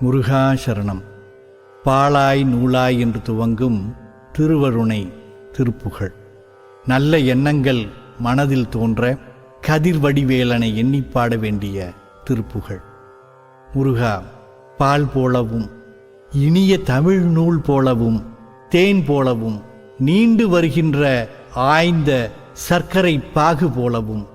முருகா சரணம் பாழாய் நூலாய் என்று துவங்கும் திருவருணை திருப்புகழ் நல்ல எண்ணங்கள் மனதில் தோன்ற கதிர்வடிவேலனை எண்ணி எண்ணிப் பாட வேண்டிய திருப்புகழ் முருகா பால் போலவும் இனிய தமிழ் நூல் போலவும் தேன் போலவும் நீண்டு வருகின்ற ஆய்ந்த சர்க்கரை பாகு போலவும்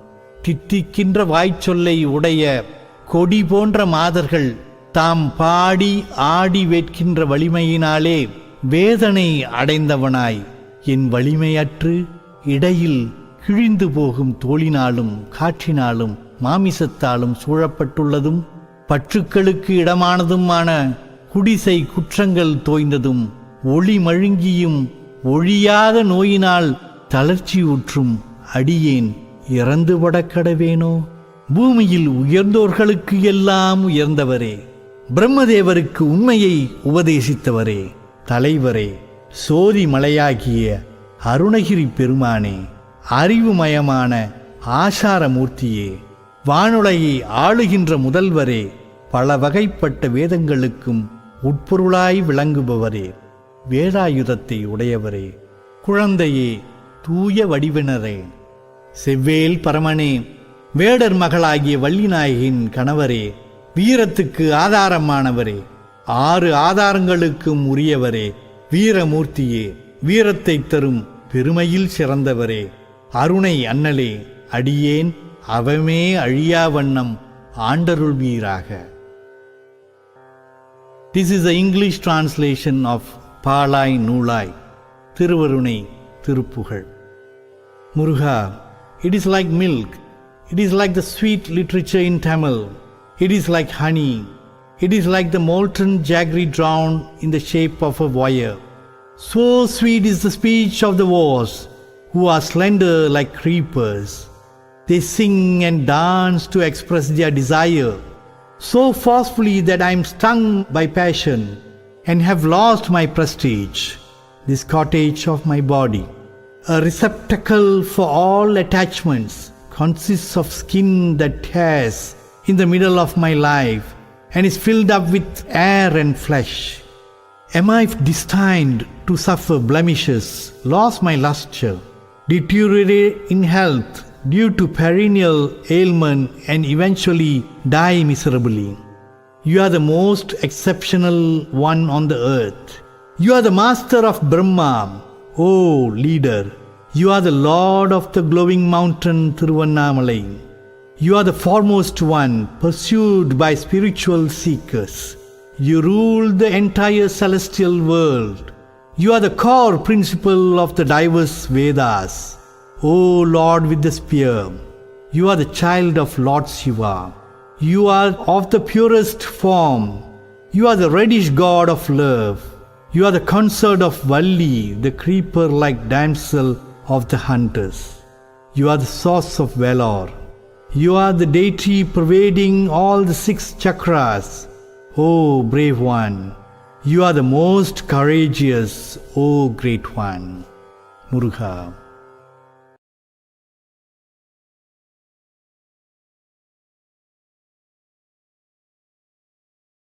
தித்திக்கின்ற வாய்ச்சொல்லை உடைய கொடி போன்ற மாதர்கள் தாம் பாடி ஆடி வேட்கின்ற வலிமையினாலே வேதனை அடைந்தவனாய். என் வலிமையற்று இடையில் கிழிந்து போகும் தோளினாலும் காற்றினாலும் மாமிசத்தாலும் சூழப்பட்டுள்ளதும் பற்றுக்களுக்கு இடமானதுமான குடிசை குற்றங்கள் தோய்ந்ததும் ஒளி மழுங்கியும் ஒழியாத நோயினால் தளர்ச்சியூற்றும் அடியேன் இறந்துபட கடவேனோ பூமியில் உயர்ந்தோர்களுக்கு எல்லாம் உயர்ந்தவரே. பிரம்மதேவருக்கு உண்மையை உபதேசித்தவரே தலைவரே சோதி மலையாகிய அருணகிரி பெருமானே அறிவுமயமான ஆசாரமூர்த்தியே வானுலையை ஆளுகின்ற முதல்வரே பல வகைப்பட்ட வேதங்களுக்கும் உட்பொருளாய் விளங்குபவரே வேதாயுதத்தை உடையவரே குழந்தையே தூய வடிவினரே. செவ்வேல் பரமனே வேடர் மகளாகிய வள்ளிநாயகின் கணவரே வீரத்துக்கு ஆதாரமானவரே. ஆறு ஆதாரங்களுக்கும் உரியவரே. வீரமூர்த்தியே வீரத்தை தரும் பெருமையில் சிறந்தவரே. அருணை அண்ணலே அடியேன் அவமே அழியா வண்ணம் ஆண்டருள்வீராக this is the English translation of பாலாய் நூலாய் Thiruvarunai Thiruppugazh Muruga it is like milk it is like the sweet literature in Tamil it is like honey. It is like the molten jaggery drawn in the shape of a wire. So sweet is the speech of the wars who are slender like creepers. They sing and dance to express their desire so forcefully that I am stung by passion and have lost my prestige, this cottage of my body. A receptacle for all attachments consists of skin that tears in the middle of my life and is filled up with air and flesh. Am I destined to suffer blemishes, lose my luster, deteriorate in health due to perennial ailment, and eventually die miserably? You are the most exceptional one on the earth. You are the master of Brahma, O leader. You are the lord of the glowing mountain Tiruvannamalai. You are the foremost one, pursued by spiritual seekers. You rule the entire celestial world. You are the core principle of the diverse Vedas. O Lord with the spear, you are the child of Lord Shiva. You are of the purest form. You are the reddish god of love. You are the consort of Valli, the creeper like damsel of the hunters. You are the source of valor. You are the deity pervading all the six chakras. O brave one, you are the most courageous, O great one. Muruga.